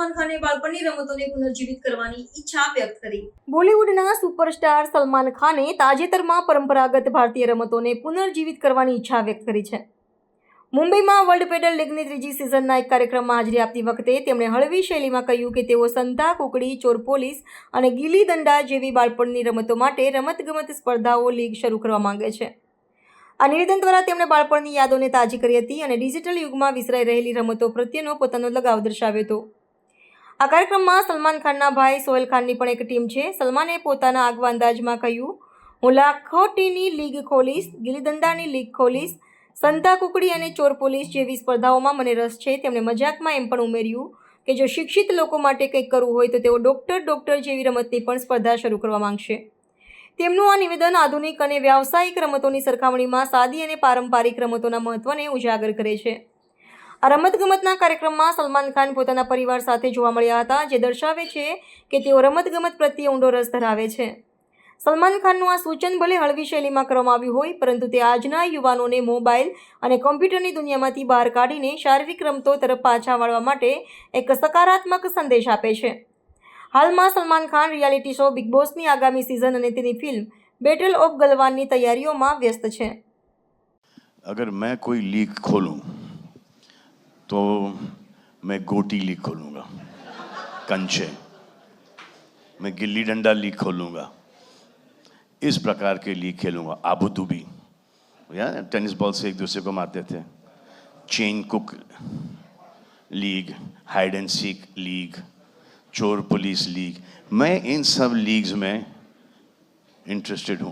સલમાન ખાને બાળપણની રમતોને પુનર્જીવિત કરવાની ઈચ્છા વ્યક્ત કરી. બોલિવૂડના સુપરસ્ટાર સલમાન ખાને તાજેતરમાં પરંપરાગત ભારતીય રમતોને પુનર્જીવિત કરવાની ઈચ્છા વ્યક્ત કરી છે. મુંબઈમાં વર્લ્ડ પેડલ લીગની ત્રીજી સિઝનના એક કાર્યક્રમમાં હાજરી આપતી વખતે તેમણે હળવી શૈલીમાં કહ્યું કે તેઓ સંતા, કુકડી, ચોર પોલીસ અને ગીલી દંડા જેવી બાળપણની રમતો માટે રમતગમત સ્પર્ધાઓ લીગ શરૂ કરવા માંગે છે. આ નિવેદન દ્વારા તેમણે બાળપણની યાદોને તાજી કરી હતી અને ડિજિટલ યુગમાં વિસરાઈ રહેલી રમતો પ્રત્યેનો પોતાનો લગાવ દર્શાવ્યો હતો. આ કાર્યક્રમમાં સલમાન ખાનના ભાઈ સોહેલ ખાનની પણ એક ટીમ છે. સલમાને પોતાના આગવા અંદાજમાં કહ્યું, હું લાખોટીની લીગ ખોલીશ, ગિલીદંડાની લીગ ખોલીશ, સંતા કુકડી અને ચોર પોલીસ જેવી સ્પર્ધાઓમાં મને રસ છે. તેમણે મજાકમાં એમ પણ ઉમેર્યું કે જો શિક્ષિત લોકો માટે કંઈક કરવું હોય તો તેઓ ડૉક્ટર ડૉક્ટર જેવી રમતની પણ સ્પર્ધા શરૂ કરવા માંગશે. તેમનું આ નિવેદન આધુનિક અને વ્યાવસાયિક રમતોની સરખામણીમાં સાદી અને પારંપરિક રમતોના મહત્ત્વને ઉજાગર કરે છે. આ રમતગમતના કાર્યક્રમમાં સલમાન ખાન પોતાના પરિવાર સાથે જોવા મળ્યા હતા, જે દર્શાવે છે કે તેઓ રમતગમત પ્રત્યે ઊંડો રસ ધરાવે છે. સલમાન ખાનનું આ સૂચન ભલે હળવી શૈલીમાં કરવામાં આવ્યું હોય, પરંતુ તે આજના યુવાનોને મોબાઈલ અને કોમ્પ્યુટરની દુનિયામાંથી બહાર કાઢીને શારીરિક રમતો તરફ પાછા વળવા માટે એક સકારાત્મક સંદેશ આપે છે. હાલમાં Salman Khan reality show Bigg બોસની આગામી સિઝન અને તેની ફિલ્મ બેટલ ઓફ ગલવાનની તૈયારીઓમાં વ્યસ્ત છે. અગર મેં કોઈ લીક ખોલું तो मैं गोटी लीग खोलूँगा, कंचे। मैं गिल्ली डंडा लीग खोलूँगा। इस प्रकार के लीग खेलूँगा। आबू दूबी यार टेनिस बॉल से एक दूसरे को मारते थे। Chain cook league hide and seek league, चोर पुलिस लीग। मैं इन सब लीग्स में इंटरेस्टेड हूँ।